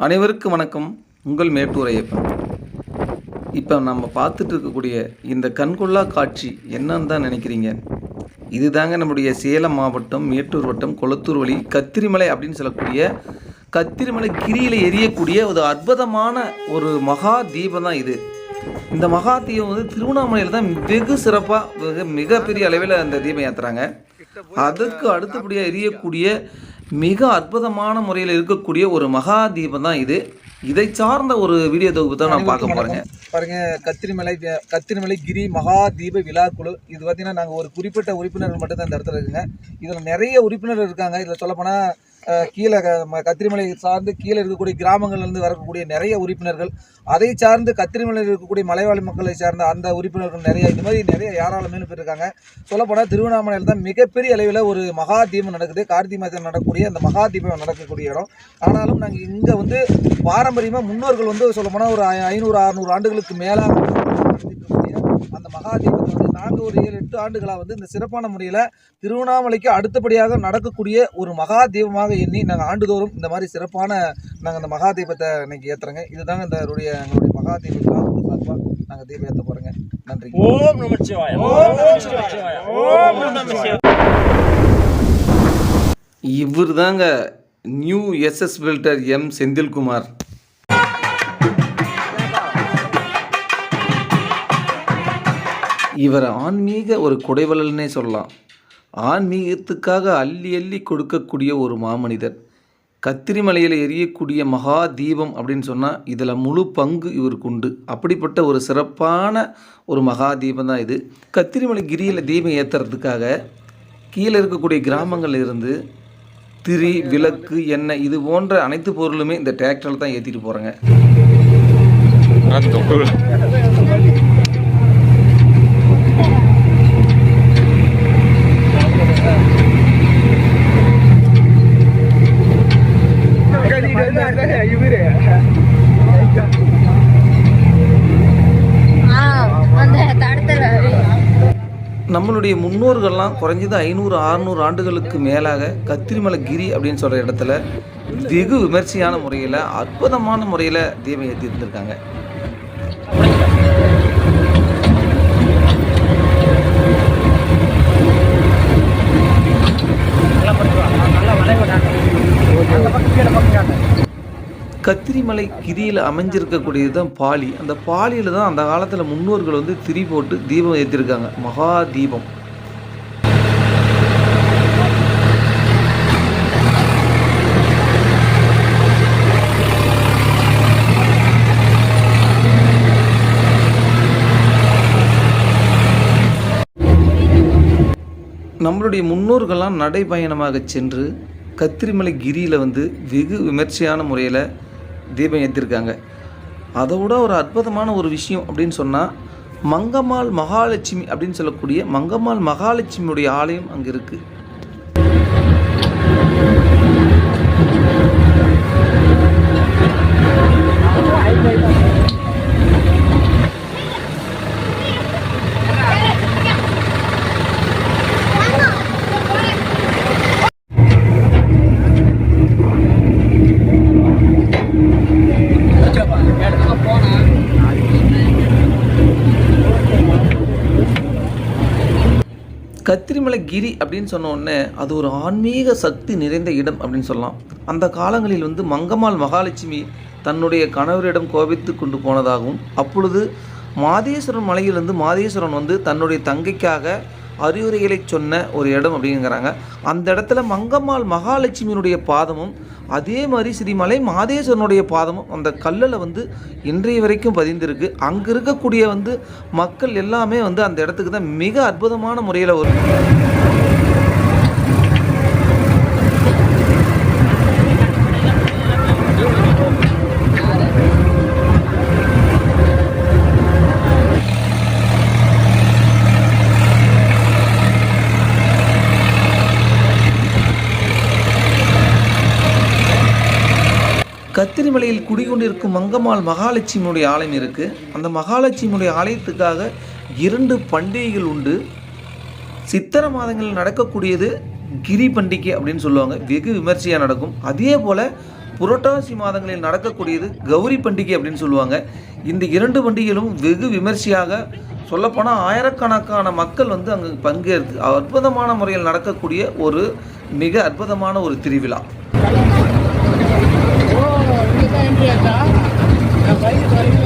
அனைவருக்கும் வணக்கம். உங்கள் மேட்டூர் ஐயப்பன். இப்போ நம்ம பார்த்துட்டு இருக்கக்கூடிய இந்த கண்கொள்ளா காட்சி என்னன்னு தான் நினைக்கிறீங்க? இதுதாங்க நம்முடைய சேலம் மாவட்டம் மேட்டூர் வட்டம் கொளத்தூர் வழி கத்திரிமலை அப்படின்னு சொல்லக்கூடிய கத்திரிமலை கிரியில் எரியக்கூடிய ஒரு அற்புதமான ஒரு மகா தீபம் தான் இது. இந்த மகா தீபம் வந்து திருவண்ணாமலையில் தான் வெகு சிறப்பாக மிக மிகப்பெரிய அளவில் அந்த தீபம் ஏற்றுறாங்க அதுக்கு அடுத்தபடியாக எரியக்கூடிய மிக அற்புதமான முறையில் இருக்கக்கூடிய ஒரு மகா தீபம் தான் இது. இதை சார்ந்த ஒரு வீடியோ தொகுப்பு தான் நான் பார்க்க போகிறேங்க பாருங்க கத்திரிமலை கத்திரிமலை கிரி மகா தீப விழா குழு. இது பார்த்தீங்கன்னா நாங்கள் ஒரு குறிப்பிட்ட உறுப்பினர்கள் மட்டும் தான் இந்த இடத்துல இருக்குங்க. இதில் நிறைய உறுப்பினர் இருக்காங்க. இதில் சொல்லப்போனால் கீழே ம- கத்திரிமலை சார்ந்து கீழே இருக்கக்கூடிய கிராமங்கள்லேருந்து வரக்கூடிய நிறைய உறுப்பினர்கள் அதை சார்ந்து கத்திரிமலையில் இருக்கக்கூடிய மலைவாழ் மக்களை சார்ந்த அந்த உறுப்பினர்கள் நிறைய. இந்த மாதிரி நிறைய ஏராளமான பேர் இருக்காங்க. சொல்லப்போனால் திருவண்ணாமலையில் தான் மிகப்பெரிய அளவில் ஒரு மகா தீபம் நடக்குது. கார்த்திகை மாதம் நடக்கக்கூடிய அந்த மகா தீபம் நடக்கக்கூடிய இடம். ஆனாலும் நாங்கள் இங்கே வந்து பாரம்பரியமாக முன்னோர்கள் வந்து சொல்லப்போனால் ஒரு ஐ- ஐநூறு அறுநூறு ஆண்டுகளுக்கு மேலாக அந்த மகா தீபத்தை வந்து நாங்கள் ஒரு ஏழு எட்டு ஆண்டுகளாக வந்து இந்த சிறப்பான முறையில் திருவண்ணாமலைக்கு அடுத்தபடியாக நடக்கக்கூடிய ஒரு மகா தீபமாக எண்ணி நாங்கள் ஆண்டுதோறும் இந்த மாதிரி சிறப்பான நாங்கள் அந்த மகா தீபத்தை இன்னைக்கு ஏற்றுறோங்க இதுதாங்க இந்த என்னுடைய எங்களுடைய மகா தீபம் சார்பாக நாங்கள் தீபம் ஏற்ற போகிறோங்க நன்றி. ஓம் நமச்சிவாய ஓம் நமச்சிவாய ஓம் நமச்சிவாய இவர் தாங்க new SS builder M Senthilkumar. இவர் ஆன்மீக ஒரு குடைவலல்னே சொல்லலாம். ஆன்மீகத்துக்காக அள்ளி அள்ளி கொடுக்கக்கூடிய ஒரு மாமனிதர். கத்திரிமலையில் எரியக்கூடிய மகா தீபம் அப்படின்னு சொன்னால் இதில் முழு பங்கு இவருக்கு உண்டு. அப்படிப்பட்ட ஒரு சிறப்பான ஒரு மகா தீபம் தான் இது. கத்திரிமலை கிரியில் தீபம் ஏற்றுறதுக்காக கீழே இருக்கக்கூடிய கிராமங்களில் இருந்து திரி விளக்கு எண்ணெய் இது போன்ற அனைத்து பொருளுமே இந்த டிராக்டரில் தான் ஏற்றிட்டு போகிறாங்க ஆ அந்த தடத்துல நம்மளுடைய முன்னோர்கள்லாம் குறைஞ்சது ஐநூறு அறுநூறு ஆண்டுகளுக்கு மேலாக கத்திரிமலை கிரி அப்படின்னு சொல்கிற இடத்துல வெகு விமர்சையான முறையில் அற்புதமான முறையில் தீபம் ஏற்றி இருந்திருக்காங்க. கத்திரிமலை கிரியில் அமைஞ்சிருக்கக்கூடியது தான் பாலி. அந்த பாலியில் தான் அந்த காலத்தில் முன்னோர்கள் வந்து திரி போட்டு தீபம் ஏற்றிருக்காங்க மகா தீபம். நம்மளுடைய முன்னோர்கள்லாம் நடைபயணமாக சென்று கத்திரிமலை கிரியில் வந்து வெகு விமர்சையான முறையில் தீபம் ஏற்றிருக்காங்க அதை விட ஒரு அற்புதமான ஒரு விஷயம் அப்படின்னு சொன்னால் மங்கம்மாள் மகாலட்சுமி அப்படின்னு சொல்லக்கூடிய மங்கம்மாள் மகாலட்சுமியுடைய ஆலயம் அங்கே இருக்குது கத்திரிமலை கிரி அப்படின்னு சொன்ன உடனே அது ஒரு ஆன்மீக சக்தி நிறைந்த இடம் அப்படின்னு சொல்லலாம். அந்த காலங்களில் வந்து மங்கம்மாள் மகாலட்சுமி தன்னுடைய கணவரிடம் கோபித்து கொண்டு போனதாகவும் அப்பொழுது மாதேஸ்வரன் மலையிலிருந்து மாதேஸ்வரன் வந்து தன்னுடைய தங்கைக்காக அறிவுரைகளை சொன்ன ஒரு இடம் அப்படிங்கிறாங்க. அந்த இடத்துல மங்கம்மாள் மகாலட்சுமியினுடைய பாதமும் அதே மாதிரி ஸ்ரீமலை மாதேஸ்வரனுடைய பாதமும் அந்த கல்லில் வந்து இன்றைய வரைக்கும் பதிந்திருக்கு. அங்கே இருக்கக்கூடிய வந்து மக்கள் எல்லாமே வந்து அந்த இடத்துக்கு தான் மிக அற்புதமான முறையில் ஒரு கத்திரிமலையில் குடிகொண்டிருக்கும் மங்கம்மாள் மகாலட்சுமியுடைய ஆலயம் இருக்குது அந்த மகாலட்சுமியுடைய ஆலயத்துக்காக இரண்டு பண்டிகைகள் உண்டு. சித்திரை மாதங்களில் நடக்கக்கூடியது கிரி பண்டிகை அப்படின்னு சொல்லுவாங்க. வெகு விமர்சையாக நடக்கும். அதே போல் புரட்டாசி மாதங்களில் நடக்கக்கூடியது கௌரி பண்டிகை அப்படின்னு சொல்லுவாங்க. இந்த இரண்டு பண்டிகைகளும் வெகு விமர்சையாக சொல்லப்போனால் ஆயிரக்கணக்கான மக்கள் வந்து அங்கு பங்கேற்று அற்புதமான முறையில் நடக்கக்கூடிய ஒரு மிக அற்புதமான ஒரு திருவிழா. கிரி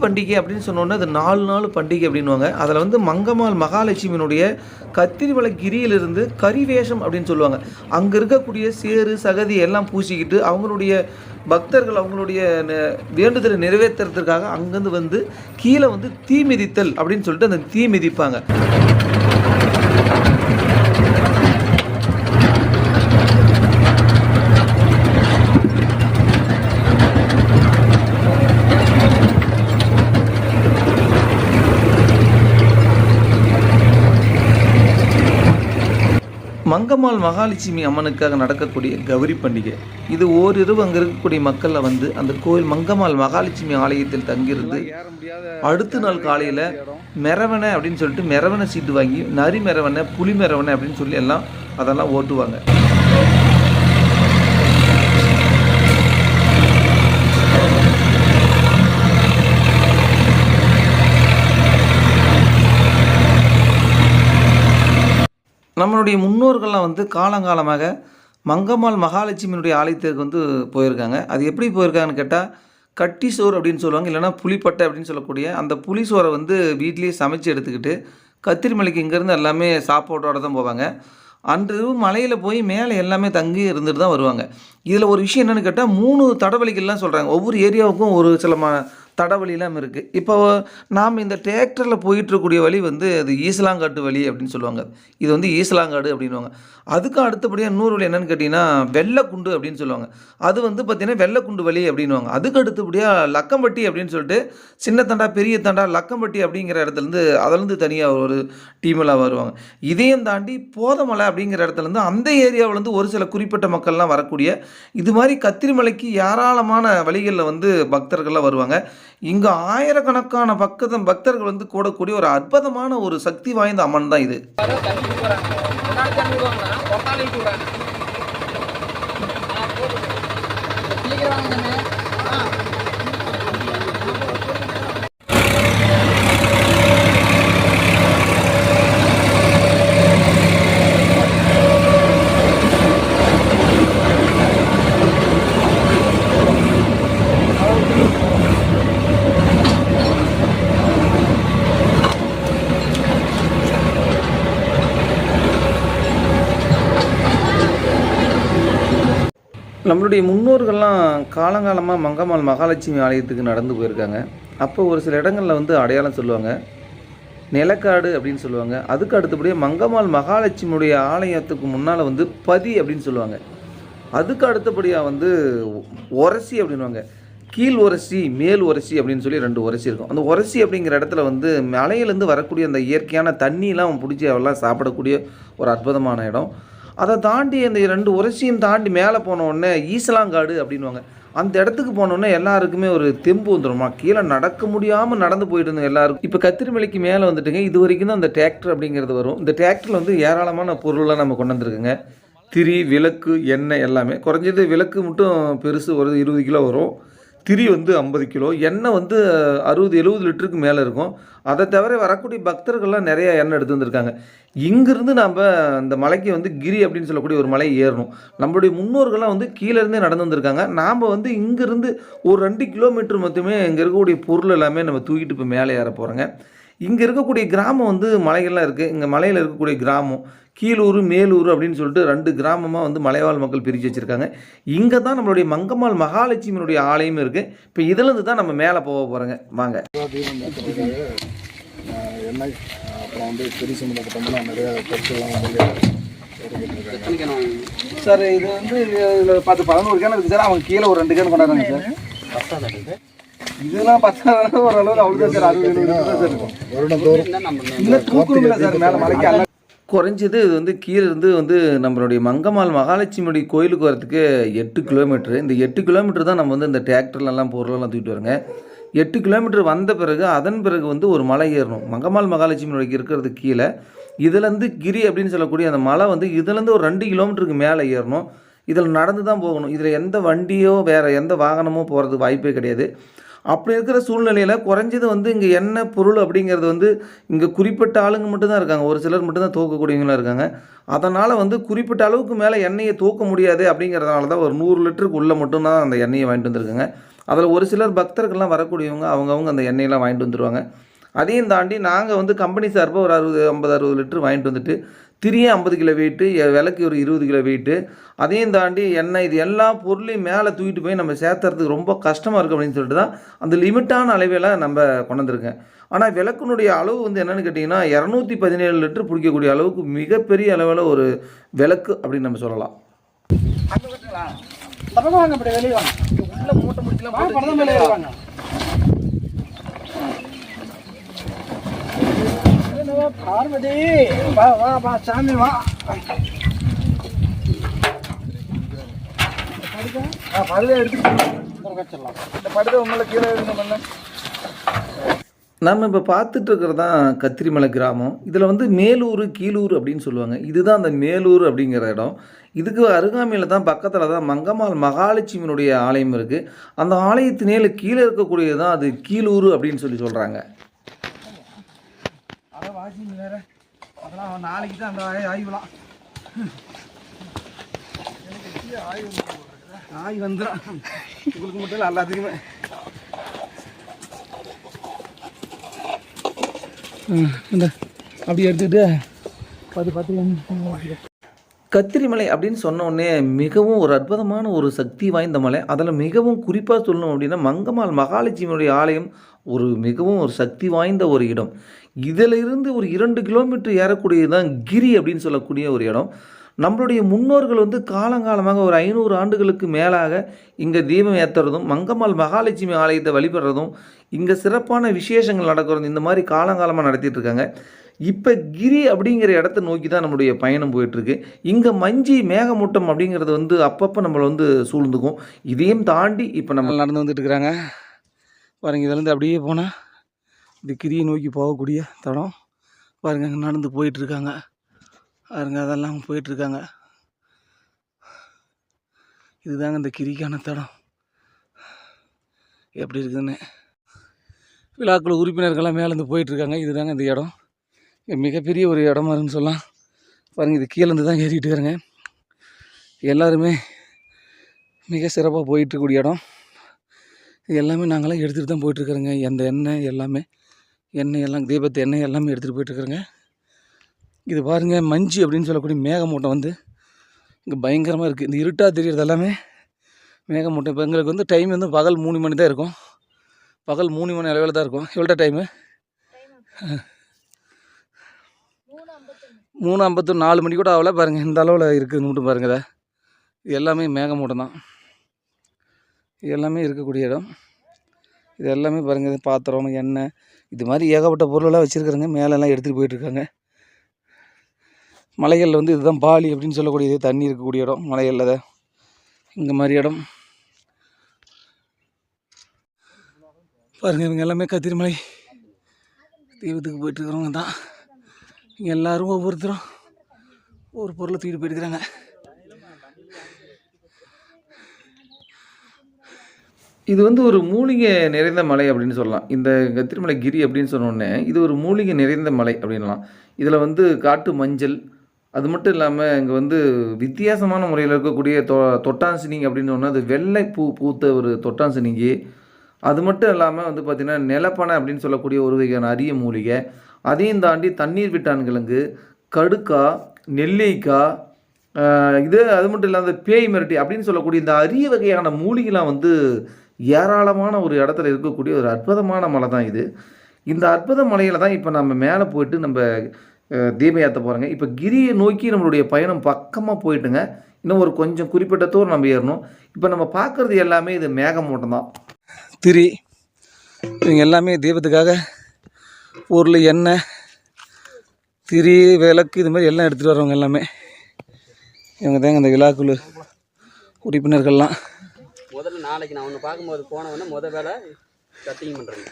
பண்டிகை அப்படின்னு சொன்னோன்னே அது நாலு நாள் பண்டிகை அப்படின்வாங்க அதில் வந்து மங்கம்மாள் மகாலட்சுமியினுடைய கத்திரிமலை கிரியிலிருந்து கரிவேஷம் அப்படின்னு சொல்லுவாங்க. அங்கே இருக்கக்கூடிய சேறு சகதி எல்லாம் பூசிக்கிட்டு அவங்களுடைய பக்தர்கள் அவங்களுடைய ந- வேண்டுதலை நிறைவேற்றுறதுக்காக அங்கேருந்து வந்து கீழே வந்து தீ மிதித்தல் அப்படின்னு சொல்லிட்டு அந்த தீ மிதிப்பாங்க. மங்கம்மாள் மகாலட்சுமி அம்மனுக்காக நடக்கக்கூடிய கௌரி பண்டிகை. இது ஓரிரவு அங்கே இருக்கக்கூடிய மக்களில் வந்து அந்த கோயில் மங்கம்மாள் மகாலட்சுமி ஆலயத்தில் தங்கியிருந்து அடுத்த நாள் காலையில் மெரவனை அப்படின்னு சொல்லிட்டு மெரவனை சீட்டு வாங்கி நரி மெரவனை புலி மெரவனை அப்படின்னு சொல்லி எல்லாம் அதெல்லாம் ஓட்டுவாங்க. நம்மளுடைய முன்னோர்கள்லாம் வந்து காலங்காலமாக மங்கம்மாள் மகாலட்சுமியினுடைய ஆலயத்துக்கு வந்து போயிருக்காங்க. அது எப்படி போயிருக்காங்கன்னு கேட்டால் கட்டி சோறு அப்படின்னு சொல்லுவாங்க இல்லைனா புளிப்பட்டை அப்படின்னு சொல்லக்கூடிய அந்த புளி சோறை வந்து வீட்லேயே சமைச்சு எடுத்துக்கிட்டு கத்திரிமலைக்கு இங்கேருந்து எல்லாமே சாப்பாட்டோட தான் போவாங்க. அன்று மலையில் போய் மேலே எல்லாமே தங்கி இருந்துட்டு தான் வருவாங்க. இதில் ஒரு விஷயம் என்னென்னு கேட்டால் மூணு தடவழிகள்லாம் சொல்கிறாங்க ஒவ்வொரு ஏரியாவுக்கும் ஒரு சில ம தடவழிலாம் இருக்குது இப்போ நாம் இந்த டிராக்டரில் போயிட்டு இருக்கக்கூடிய வழி வந்து அது ஈசலாங்காட்டு வழி அப்படின்னு சொல்லுவாங்க. இது வந்து ஈசலாங்காடு அப்படின்வாங்க அதுக்கு அடுத்தபடியாக இன்னொரு வழி என்னென்னு கேட்டிங்கன்னா வெள்ளைக்குண்டு அப்படின்னு சொல்லுவாங்க. அது வந்து பார்த்திங்கன்னா வெள்ளைக்குண்டு வழி அப்படின்வாங்க அதுக்கு அடுத்தபடியாக லக்கம்பட்டி அப்படின்னு சொல்லிட்டு சின்ன தண்டா பெரிய தண்டா லக்கம்பட்டி அப்படிங்கிற இடத்துலேருந்து அதிலேருந்து தனியாக ஒரு டீமெல்லாம் வருவாங்க. இதையும் தாண்டி போதமலை அப்படிங்கிற இடத்துலேருந்து அந்த ஏரியாவிலேருந்து ஒரு சில குறிப்பிட்ட மக்கள்லாம் வரக்கூடிய இது மாதிரி கத்திரிமலைக்கு ஏராளமான வழிகளில் வந்து பக்தர்கள்லாம் வருவாங்க. இங்கே ஆயிரக்கணக்கான பக்கத்தின் பக்தர்கள் வந்து கூடக்கூடிய ஒரு அற்புதமான ஒரு சக்தி வாய்ந்த அம்மன் தான் இது. நம்மளுடைய முன்னோர்கள்லாம் காலங்காலமாக மங்கம்மாள் மகாலட்சுமி ஆலயத்துக்கு நடந்து போயிருக்காங்க. அப்போ ஒரு சில இடங்களில் வந்து அடையாளம் சொல்லுவாங்க. நிலக்காடு அப்படின்னு சொல்லுவாங்க. அதுக்கு அடுத்தபடியாக மங்கம்மாள் மகாலட்சுமியுடைய ஆலயத்துக்கு முன்னால் வந்து பதி அப்படின்னு சொல்லுவாங்க. அதுக்கு அடுத்தபடியாக வந்து உரசி அப்படின்வாங்க கீழ் உரசி மேல் உரசி அப்படின்னு சொல்லி ரெண்டு உரசி இருக்கும். அந்த உரசி அப்படிங்கிற இடத்துல வந்து மலையிலேருந்து வரக்கூடிய அந்த இயற்கையான தண்ணியெலாம் பிடிச்சி அவெல்லாம் சாப்பிடக்கூடிய ஒரு அற்புதமான இடம். அதை தாண்டி அந்த ரெண்டு உரசியும் தாண்டி மேலே போனோடனே ஈசலாங்காடு அப்படின்வாங்க அந்த இடத்துக்கு போனோடனே எல்லாருக்குமே ஒரு தெம்பு வந்துருமா? கீழே நடக்க முடியாமல் நடந்து போயிட்டு இருந்தோம் எல்லாருக்கும். இப்போ கத்திரிமலைக்கு மேலே வந்துட்டுங்க இது வரைக்கும் தான் அந்த டிராக்டர் அப்படிங்கிறது வரும். இந்த டிராக்டரில் வந்து ஏராளமான பொருளெலாம் நம்ம கொண்டு வந்துருக்குங்க. திரி விளக்கு எண்ணெய் எல்லாமே. குறைஞ்சது விளக்கு மட்டும் பெருசு ஒரு இருபது கிலோ வரும். திரி வந்து ஐம்பது கிலோ. எண்ணெய் வந்து அறுபது எழுபது லிட்டருக்கு மேலே இருக்கும். அதை தவிர வரக்கூடிய பக்தர்கள்லாம் நிறைய எண்ணெய் எடுத்து வந்திருக்காங்க. இங்கிருந்து நம்ம அந்த மலைக்கு வந்து கிரி அப்படின்னு சொல்லக்கூடிய ஒரு மலை ஏறணும். நம்மளுடைய முன்னோர்கள்லாம் வந்து கீழே இருந்தே நடந்து வந்திருக்காங்க. நாம் வந்து இங்கிருந்து ஒரு ரெண்டு கிலோமீட்டர் மட்டுமே இங்கே இருக்கக்கூடிய பொருள் எல்லாமே நம்ம தூக்கிட்டு இப்போ மேலே ஏற போகிறோங்க இங்கே இருக்கக்கூடிய கிராமம் வந்து மலைகள்லாம் இருக்குது இங்கே மலையில் இருக்கக்கூடிய கிராமம். கீழூர் மேலூர் அப்படின்னு சொல்லிட்டு ரெண்டு கிராமமாக வந்து மலைவாழ் மக்கள் பிரித்து வச்சுருக்காங்க. இங்கே தான் நம்மளுடைய மங்கம்மாள் மகாலட்சுமியினுடைய ஆலயம் இருக்குது இப்போ இதுலேருந்து தான் நம்ம மேலே போக போகிறோங்க வாங்க. எண்ணெய் அப்புறம் வந்து பெரிய சம்மந்தப்பட்டவங்களாம் நிறைய பொருட்கள்லாம் சார் இது வந்து இதில் பத்து பதினோரு கேன் இருக்குது சார். அவங்க கீழே ஒரு ரெண்டு கேன் கொண்டாடுறாங்க சார். இதெல்லாம் பார்த்தா ஓரளவுக்கு அவ்வளோதான் சார் அறுபது எழுபது சார் மேலே மலைக்கு அல்ல. குறைஞ்சது இது வந்து கீழே இருந்து வந்து நம்மளுடைய மங்கம்மாள் மகாலட்சுமியுடைய கோயிலுக்கு வரதுக்கு எட்டு கிலோமீட்டர். இந்த எட்டு கிலோமீட்டர் தான் நம்ம வந்து இந்த டிராக்டர்லலாம் பொருளெல்லாம் தூக்கிட்டு வருங்க. எட்டு கிலோமீட்டர் வந்த பிறகு அதன் பிறகு வந்து ஒரு மலை ஏறணும். மங்கம்மாள் மகாலட்சுமியுடைய இருக்கிறது கீழே. இதுலேருந்து கிரி அப்படின்னு சொல்லக்கூடிய அந்த மலை வந்து இதுலேருந்து ஒரு ரெண்டு கிலோமீட்டருக்கு மேலே ஏறணும். இதில் நடந்து தான் போகணும். இதில் எந்த வண்டியோ வேறு எந்த வாகனமோ போகிறதுக்கு வாய்ப்பே கிடையாது. அப்படி இருக்கிற சூழ்நிலையில் குறைஞ்சது வந்து இங்கே என்ன பொருள் அப்படிங்கிறது வந்து இங்கே குறிப்பிட்ட ஆளுங்க மட்டும்தான் இருக்காங்க. ஒரு சிலர் மட்டும்தான் தூக்கக்கூடியவங்களாம் இருக்காங்க. அதனால் வந்து குறிப்பிட்ட அளவுக்கு மேலே எண்ணெயை தூக்க முடியாது அப்படிங்கிறதுனால தான் ஒரு நூறு லிட்டருக்கு உள்ளே மட்டும்தான் அந்த எண்ணெயை வாங்கிட்டு வந்திருக்காங்க. அதில் ஒரு சிலர் பக்தர்கள்லாம் வரக்கூடியவங்க அவங்கவுங்க அந்த எண்ணெயெல்லாம் வாங்கிட்டு வந்துருவாங்க. அதையும் தாண்டி நாங்கள் வந்து கம்பெனி சார்பாக ஒரு அறுபது ஐம்பது அறுபது லிட்டர் வாங்கிட்டு வந்துட்டு திரியே ஐம்பது கிலோ வெயிட்டு விலைக்கு ஒரு இருபது கிலோ வெயிட்டு அதையும் தாண்டி எண்ணெய் இது எல்லா பொருளையும் மேலே தூக்கிட்டு போய் நம்ம சேர்த்துறதுக்கு ரொம்ப கஷ்டமாக இருக்குது அப்படின்னு சொல்லிட்டு தான் அந்த லிமிட்டான அளவில் நம்ம கொண்டு ஆனால் விளக்குனுடைய அளவு வந்து என்னென்னு கேட்டிங்கன்னா இரநூத்தி பதினேழு லிட்டர் பிடிக்கக்கூடிய அளவுக்கு மிகப்பெரிய அளவில் ஒரு விளக்கு அப்படின்னு நம்ம சொல்லலாம். வாங்க வெளியே வாங்க. உள்ள மூட்டை முடிச்சுலாம் வாங்க படம் மேலே வாங்க பார்வதி. வா வா வா சாமி வா. படுதை இந்த படுதை உங்களை கீழே இருந்த நம்ம இப்போ பார்த்துட்டு இருக்கிறது தான் கத்திரிமலை கிராமம். இதில் வந்து மேலூர் கீழூர் அப்படின்னு சொல்லுவாங்க. இதுதான் அந்த மேலூர் அப்படிங்கிற இடம். இதுக்கு அருகாமையில் தான் பக்கத்தில் தான் மங்கம்மாள் மகாலட்சுமியினுடைய ஆலயம் இருக்குது அந்த ஆலயத்தினேல கீழே இருக்கக்கூடியது தான் அது கீழூர் அப்படின்னு சொல்லி சொல்கிறாங்க வாஷிங் வாசிங்க வேற. அதெல்லாம் நாளைக்கு தான் அந்த ஆய் ஆய்வுலாம். ஆய் வந்துடும் உங்களுக்கு மட்டும் இல்லை எல்லாத்துக்குமே இந்த அப்படி எடுத்துக்கிட்டு பத்து பத்து கத்திரிமலை அப்படின்னு சொன்ன உடனே மிகவும் ஒரு அற்புதமான ஒரு சக்தி வாய்ந்த மலை. அதில் மிகவும் குறிப்பாக சொல்லணும் அப்படின்னா மங்கம்மாள் மகாலட்சுமியுடைய ஆலயம் ஒரு மிகவும் ஒரு சக்தி வாய்ந்த ஒரு இடம். இதிலிருந்து ஒரு இரண்டு கிலோமீட்டர் ஏறக்கூடியது தான் கிரி அப்படின்னு சொல்லக்கூடிய ஒரு இடம். நம்மளுடைய முன்னோர்கள் வந்து காலங்காலமாக ஒரு ஐநூறு ஆண்டுகளுக்கு மேலாக இங்கே தீபம் ஏற்றுறதும் மங்கம்மாள் மகாலட்சுமி ஆலயத்தை வழிபடுறதும் இங்கே சிறப்பான விசேஷங்கள் நடக்கிறதும் இந்த மாதிரி காலங்காலமாக நடத்திட்டு இருக்காங்க. இப்போ கிரி அப்படிங்கிற இடத்த நோக்கி தான் நம்மளுடைய பயணம் போயிட்டுருக்கு. இங்கே மஞ்சி மேகமூட்டம் அப்படிங்கிறது வந்து அப்பப்போ நம்மளை வந்து சூழ்ந்துக்கும். இதையும் தாண்டி இப்போ நம்ம நடந்து வந்துட்டு இருக்கிறாங்க பாருங்கள் இதிலேருந்து அப்படியே போனால் இது கிரியை நோக்கி போகக்கூடிய தடம். பாருங்க அங்கே நடந்து போயிட்டுருக்காங்க பாருங்க அதெல்லாம் போயிட்டுருக்காங்க இதுதாங்க இந்த கிரிக்கான தடம். எப்படி இருக்குதுன்னு. விழாக்குழு உறுப்பினர்கள்லாம் மேலேருந்து போயிட்டுருக்காங்க இதுதாங்க இந்த இடம். மிகப்பெரிய ஒரு இடமா இருக்குன்னு சொல்லலாம். பாருங்கள் இது கீழேருந்து தான் ஏறிக்கிட்டு இருக்கிறேங்க எல்லாருமே மிக சிறப்பாக போயிட்டு இருக்கக்கூடிய இடம். இது எல்லாமே நாங்களாம் எடுத்துகிட்டு தான் போயிட்டுருக்குறோங்க அந்த எண்ணெய் எல்லாமே எண்ணெய் எல்லாம் தீபத்து எண்ணெய் எல்லாமே எடுத்துகிட்டு போயிட்டுருக்குறோங்க இது பாருங்கள் மஞ்சு அப்படின்னு சொல்லக்கூடிய மேகமூட்டம் வந்து இங்கே பயங்கரமாக இருக்குது இந்த இருட்டாக தெரியறது எல்லாமே மேகமூட்டம். இப்போ எங்களுக்கு வந்து டைம் வந்து பகல் மூணு மணி தான் இருக்கும். பகல் மூணு மணி அளவில் தான் இருக்கும். எவ்வளோ டைமு மூணு ஐம்பத்து நாலு மணி கூட ஆகல. பாருங்கள் இந்த அளவில் இருக்குதுன்னு மட்டும் பாருங்கள். இது எல்லாமே மேகமூட்டம் தான். இது எல்லாமே இருக்கக்கூடிய இடம். இது எல்லாமே பாருங்கள் பாத்திரம் எண்ணெய். இது மாதிரி ஏகப்பட்ட பொருளெல்லாம் வச்சுருக்குறேங்க. மேலெல்லாம் எடுத்துகிட்டு போயிட்டுருக்காங்க மலைகளில் வந்து இதுதான் பாலி அப்படின்னு சொல்லக்கூடியது. தண்ணி இருக்கக்கூடிய இடம் மலைகளில் தான். இந்த மாதிரி இடம். பாருங்கள் இவங்க எல்லாமே கத்திரிமலை தீபத்துக்கு போயிட்டுருக்கிறவங்க தான். இங்கே எல்லோரும் ஒவ்வொருத்தரும் ஒரு பொருளை தூக்கிட்டு போயிருக்கிறாங்க. இது வந்து ஒரு மூலிகை நிறைந்த மலை அப்படின்னு சொல்லலாம். இந்த கத்திரிமலை கிரி அப்படின்னு சொன்னோடனே இது ஒரு மூலிகை நிறைந்த மலை அப்படின்லாம் இதில் வந்து காட்டு மஞ்சள் அது மட்டும் இல்லாமல் இங்கே வந்து வித்தியாசமான முறையில் இருக்கக்கூடிய தொ தொட்டான்சினிங்கி அப்படின்னு சொன்னால் அது வெள்ளை பூ பூத்த ஒரு தொட்டான்சினிங்கி அது மட்டும் இல்லாமல் வந்து பார்த்திங்கன்னா நிலப்பனை அப்படின்னு சொல்லக்கூடிய ஒரு வகையான அரிய மூலிகை. அதையும் தாண்டி தண்ணீர் விட்டான் கிழங்கு கடுக்கா நெல்லிக்காய் இது அது மட்டும் இல்லாத பேய் மிரட்டி அப்படின்னு சொல்லக்கூடிய இந்த அரிய வகையான மூலிகைலாம் வந்து ஏராளமான ஒரு இடத்துல இருக்கக்கூடிய ஒரு அற்புதமான மலை தான் இது. இந்த அற்புத மலையில் தான் இப்போ நம்ம மேலே போயிட்டு நம்ம அஹ், ஏற்ற போகிறோங்க இப்போ கிரியை நோக்கி நம்மளுடைய பயணம் பக்கமாக போயிட்டுங்க. இன்னும் ஒரு கொஞ்சம் குறிப்பிட்ட தூரம் நம்ம ஏறணும். இப்போ நம்ம பார்க்குறது எல்லாமே இது மேகமூட்டம் தான் திரி இவங்க எல்லாமே தீபத்துக்காக பொருள் எண்ணெய் திரி விளக்கு இது மாதிரி எல்லாம் எடுத்துகிட்டு வரவங்க எல்லாமே. இவங்க தாங்க இந்த விழாக்குழு உறுப்பினர்கள்லாம். முதல்ல நாளைக்கு நான் ஒன்று பார்க்கும்போது போனவொடனே முத வேலை கட்டிங் பண்ணுறேங்க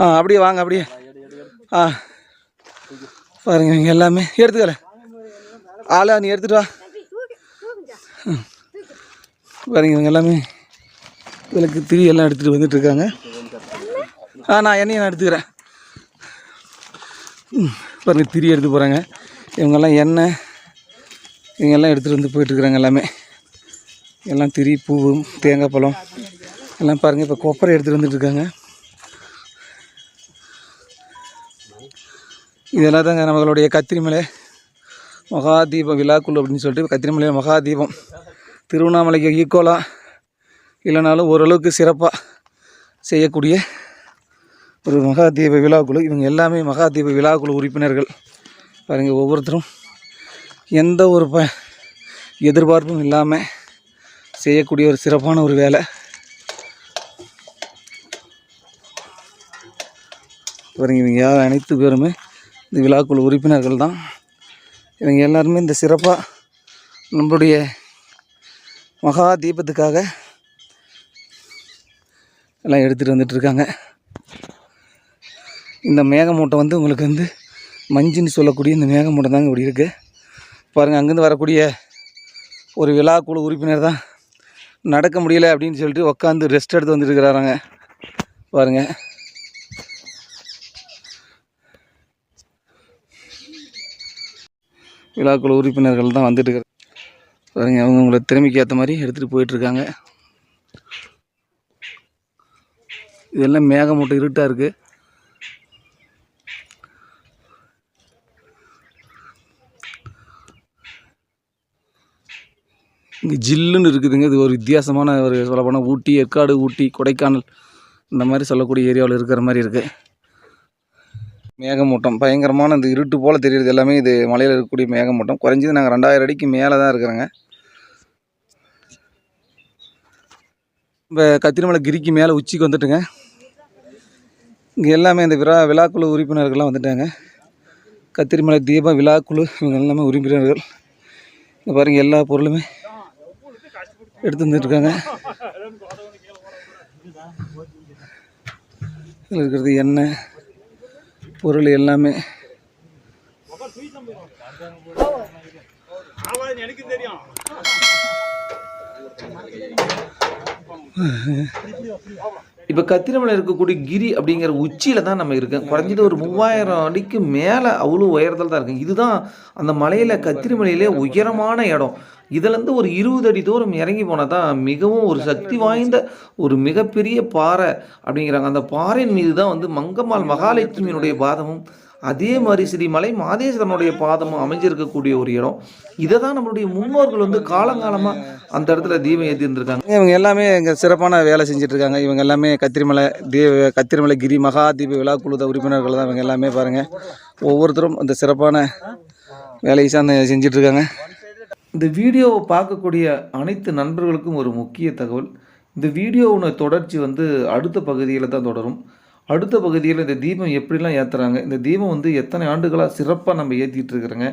ஆ அப்படியே வாங்க அப்படியே. ஆ பாருங்க இவங்க எல்லாமே. எடுத்துக்கல. ஆளா நீ எடுத்துட்டு வா. பாருங்க இவங்க எல்லாமே விளக்கு திரி எல்லாம் எடுத்துகிட்டு வந்துட்டு இருக்காங்க. ஆ நான் எண்ணெயை நான் எடுத்துக்கிறேன். பாருங்கள் பாருங்க திரி எடுத்து போகிறாங்க இவங்கெல்லாம் எண்ணெய் இவங்கெல்லாம் எடுத்துகிட்டு வந்து போயிட்டுருக்குறாங்க எல்லாமே. எல்லாம் திரி பூவும் தேங்காய் பழம். எல்லாம் பாருங்கள் இப்போ கொப்பரை எடுத்துகிட்டு வந்துட்டுருக்காங்க. இதெல்லாம் தாங்க நம்மளுடைய கத்திரிமலை மகாதீபம் விழாக்குள் அப்படின்னு சொல்லிட்டு கத்திரிமலை மகாதீபம். திருவண்ணாமலைக்கு ஈக்குவலாக இல்லைனாலும் ஓரளவுக்கு சிறப்பாக செய்யக்கூடிய ஒரு மகாதீப விழாக்குழு. இவங்க எல்லாமே மகாதீப விழாக்குழு உறுப்பினர்கள். பாருங்கள் ஒவ்வொருத்தரும் எந்த ஒரு ப எதிர்பார்ப்பும் இல்லாமல் செய்யக்கூடிய ஒரு சிறப்பான ஒரு வேலை. பாருங்க இவங்க யார்? அனைத்து பேருமே இந்த விழாக்குழு உறுப்பினர்கள் தான். இவங்க எல்லாருமே இந்த சிறப்பாக நம்மளுடைய மகா தீபத்துக்காக எல்லாம் எடுத்துகிட்டு வந்துட்டுருக்காங்க இந்த மேகமூட்டம் வந்து உங்களுக்கு வந்து மஞ்சுன்னு சொல்லக்கூடிய இந்த மேகமூட்டம் தாங்க இப்படி இருக்குது பாருங்கள் அங்கேருந்து வரக்கூடிய ஒரு விழாக்குழு உறுப்பினர் தான் நடக்க முடியல அப்படின்னு சொல்லிட்டு உட்காந்து ரெஸ்ட் எடுத்து வந்துருக்கிறாராங்க பாருங்கள் விழாக்குழு உறுப்பினர்கள் தான் வந்துட்டு இருக்கிறாங்க பாருங்க அவங்க உங்களை திறமைக்கு ஏற்ற மாதிரி எடுத்துகிட்டு போயிட்டுருக்காங்க இதெல்லாம் மேகமூட்டம் இருட்டாக இருக்குது இங்கே ஜில்லுன்னு இருக்குதுங்க. இது ஒரு வித்தியாசமான ஒரு சொல்லப்போனால் ஊட்டி ஏற்காடு ஊட்டி கொடைக்கானல் இந்த மாதிரி சொல்லக்கூடிய ஏரியாவில் இருக்கிற மாதிரி இருக்குது மேகமூட்டம். பயங்கரமான இந்த இருட்டு போல் தெரியுறது எல்லாமே இது மலையில் இருக்கக்கூடிய மேகமூட்டம். குறைஞ்சது நாங்கள் ரெண்டாயிரம் அடிக்கு மேலே தான் இருக்கிறோங்க. இப்போ கத்திரிமலை கிரிக்கு மேலே உச்சிக்கு வந்துட்டுங்க. இங்கே எல்லாமே இந்த விழா விழாக்குழு உறுப்பினர்கள்லாம் வந்துட்டாங்க. கத்திரிமலை தீபம் விழாக்குழு இவங்க எல்லாமே உறுப்பினர்கள். இங்கே பாருங்கள் எல்லா பொருளுமே. எடுத்து வந்துட்டுருக்காங்க இதில் இருக்கிறது எண்ணெய் பொருள் எல்லாமே. இப்போ கத்திரமலை இருக்கக்கூடிய கிரி அப்படிங்கிற உச்சியில் தான் நம்ம இருக்கோம். குறைஞ்சது ஒரு மூவாயிரம் அடிக்கு மேலே அவ்வளோ உயரத்தில் தான் இருக்கு இதுதான் அந்த மலையில் கத்திரிமலையிலே உயரமான இடம். இதுலேருந்து ஒரு இருபது அடி தூரம் இறங்கி போனால் தான் மிகவும் ஒரு சக்தி வாய்ந்த ஒரு மிகப்பெரிய பாறை அப்படிங்கிறாங்க. அந்த பாறையின் மீது தான் வந்து மங்கம்மாள் மகாலட்சுமியினுடைய பாதமும் அதே மாதிரி ஸ்ரீ மலை மாதேஸ்வரனுடைய பாதமும் அமைஞ்சிருக்கக்கூடிய ஒரு இடம். இதை தான் நம்மளுடைய முன்னோர்கள் வந்து காலங்காலமாக அந்த இடத்துல தீபம் ஏற்றி இருந்திருக்காங்க இவங்க எல்லாமே இங்கே சிறப்பான வேலை செஞ்சுட்டு இருக்காங்க இவங்க எல்லாமே கத்திரிமலை தீப கத்திரிமலை கிரி மகா தீப விழாக்குழு உறுப்பினர்கள் தான் இவங்க எல்லாமே பாருங்கள் ஒவ்வொருத்தரும் அந்த சிறப்பான வேலையை சார்ந்து செஞ்சுட்டு இருக்காங்க இந்த வீடியோவை பார்க்கக்கூடிய அனைத்து நண்பர்களுக்கும் ஒரு முக்கிய தகவல். இந்த வீடியோவோட தொடர்ச்சி வந்து அடுத்த பகுதியில் தான் தொடரும். அடுத்த பகுதியில் இந்த தீபம் எப்படிலாம் ஏற்றுறாங்க இந்த தீபம் வந்து எத்தனை ஆண்டுகளாக சிறப்பாக நம்ம ஏற்றிட்டு இருக்கிறோங்க?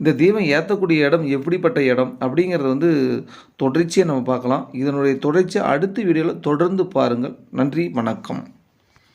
இந்த தீபம் ஏற்றக்கூடிய இடம் எப்படிப்பட்ட இடம்? அப்படிங்கிறத வந்து தொடர்ச்சியை நம்ம பார்க்கலாம். இதனுடைய தொடர்ச்சியை அடுத்த வீடியோவில் தொடர்ந்து பாருங்கள். நன்றி வணக்கம்.